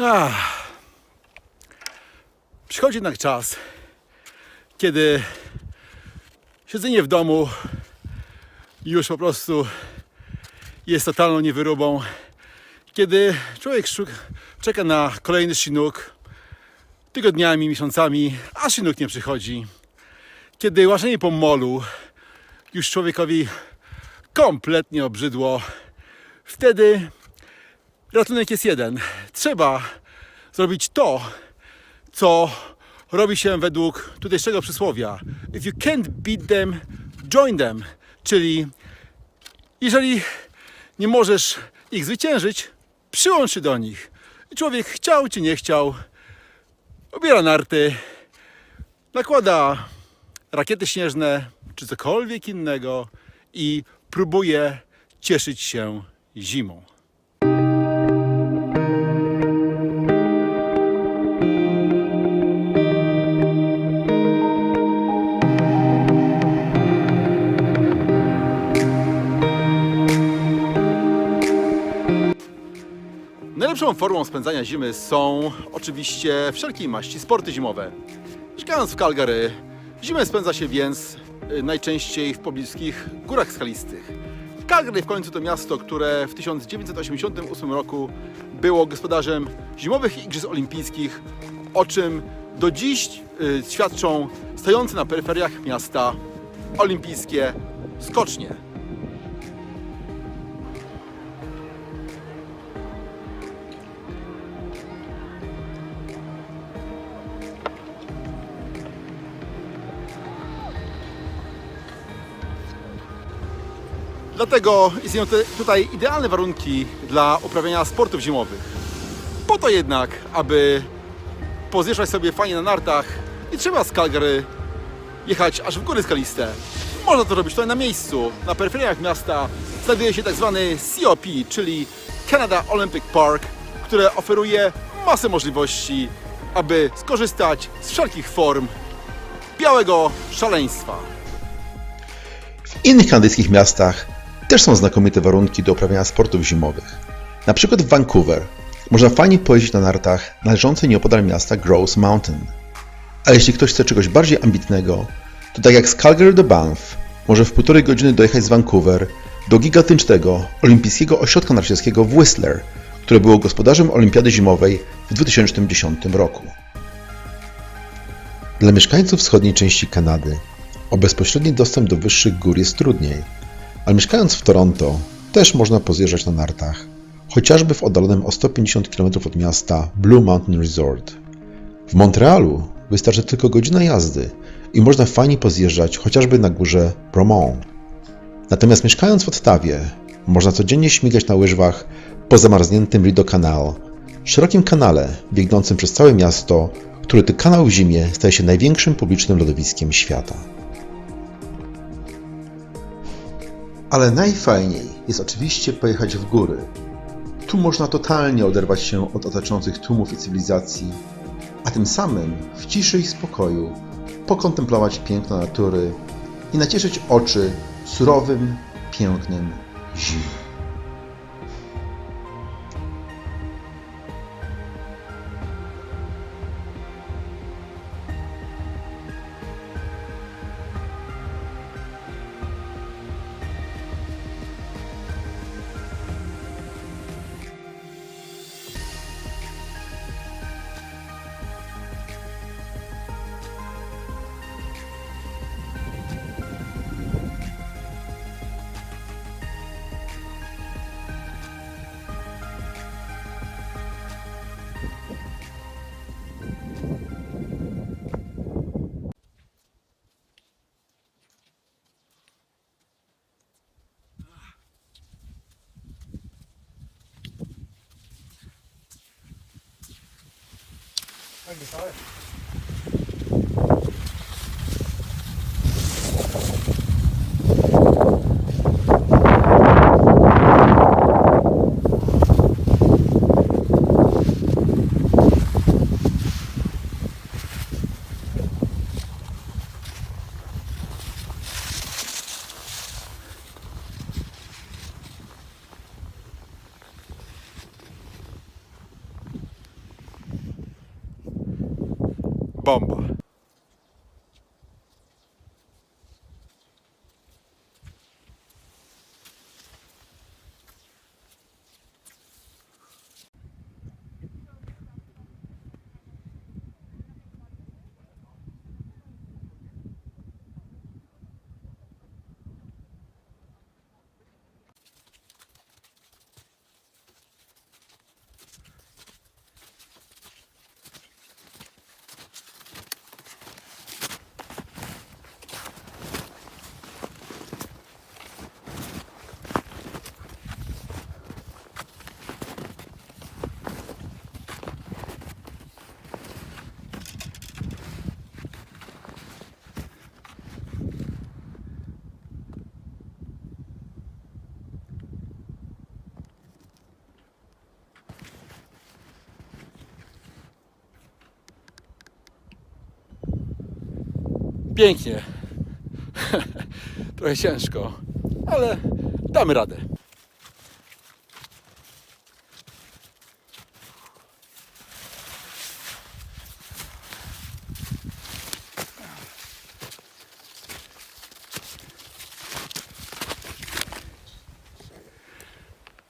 Ach. Przychodzi jednak czas, kiedy siedzenie w domu już po prostu jest totalną niewyrobą. Kiedy człowiek szuk- czeka na kolejny Chinook tygodniami, miesiącami, a Chinook nie przychodzi. Kiedy łażenie po molu już człowiekowi kompletnie obrzydło, wtedy ratunek jest jeden. Trzeba zrobić to, co robi się według tutejszego przysłowia. If you can't beat them, join them. Czyli jeżeli nie możesz ich zwyciężyć, przyłącz się do nich. Człowiek chciał czy nie chciał, obiera narty, nakłada rakiety śnieżne czy cokolwiek innego i próbuje cieszyć się zimą. Najlepszą formą spędzania zimy są oczywiście wszelkiej maści sporty zimowe. Mieszkając w Calgary, zimę spędza się więc y, najczęściej w pobliskich górach skalistych. Calgary w końcu to miasto, które w 1988 roku było gospodarzem zimowych Igrzysk Olimpijskich, o czym do dziś y, świadczą stojące na peryferiach miasta olimpijskie skocznie. Dlatego istnieją tutaj idealne warunki dla uprawiania sportów zimowych. Po to jednak, aby pozjeżdżać sobie fajnie na nartach, nie trzeba z Calgary jechać aż w góry skaliste. Można to robić tutaj na miejscu. Na peryferiach miasta znajduje się tak zwany COP, czyli Canada Olympic Park, które oferuje masę możliwości, aby skorzystać z wszelkich form białego szaleństwa. W innych kanadyjskich miastach też są znakomite warunki do uprawiania sportów zimowych. Na przykład w Vancouver można fajnie pojeździć na nartach należącej nieopodal miasta Grouse Mountain. A jeśli ktoś chce czegoś bardziej ambitnego, to tak jak z Calgary do Banff, może w półtorej godziny dojechać z Vancouver do gigantycznego olimpijskiego ośrodka narciarskiego w Whistler, które było gospodarzem olimpiady zimowej w 2010 roku. Dla mieszkańców wschodniej części Kanady o bezpośredni dostęp do wyższych gór jest trudniej, ale mieszkając w Toronto też można pozjeżdżać na nartach, chociażby w oddalonym o 150 km od miasta Blue Mountain Resort. W Montrealu wystarczy tylko godzina jazdy i można fajnie pozjeżdżać chociażby na górze Bromont. Natomiast mieszkając w Ottawie można codziennie śmigać na łyżwach po zamarzniętym Rideau Canal, szerokim kanale biegnącym przez całe miasto, który to kanał w zimie staje się największym publicznym lodowiskiem świata. Ale najfajniej jest oczywiście pojechać w góry. Tu można totalnie oderwać się od otaczających tłumów i cywilizacji, a tym samym w ciszy i spokoju pokontemplować piękno natury i nacieszyć oczy surowym, pięknym zimą. Thank you, sir. Pięknie. Trochę ciężko, ale damy radę.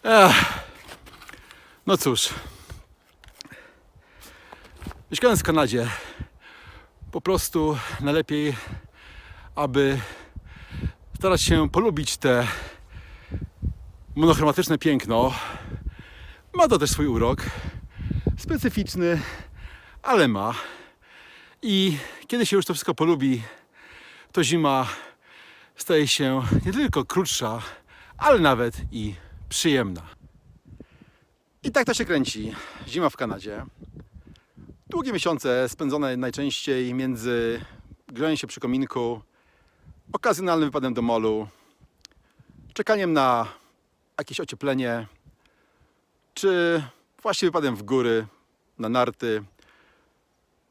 Ech. No cóż. Mieszkając w Kanadzie, prostu najlepiej, aby starać się polubić te monochromatyczne piękno. Ma to też swój urok, specyficzny, ale ma. I kiedy się już to wszystko polubi, to zima staje się nie tylko krótsza, ale nawet i przyjemna. I tak to się kręci. Zima w Kanadzie. Długie miesiące spędzone najczęściej między graniem się przy kominku, okazjonalnym wypadem do molu, czekaniem na jakieś ocieplenie, czy właśnie wypadem w góry, na narty,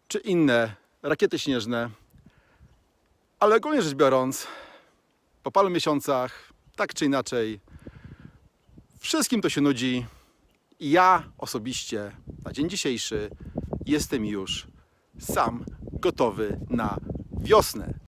czy inne rakiety śnieżne. Ale ogólnie rzecz biorąc, po paru miesiącach, tak czy inaczej, wszystkim to się nudzi. I ja osobiście na dzień dzisiejszy jestem już sam gotowy na wiosnę.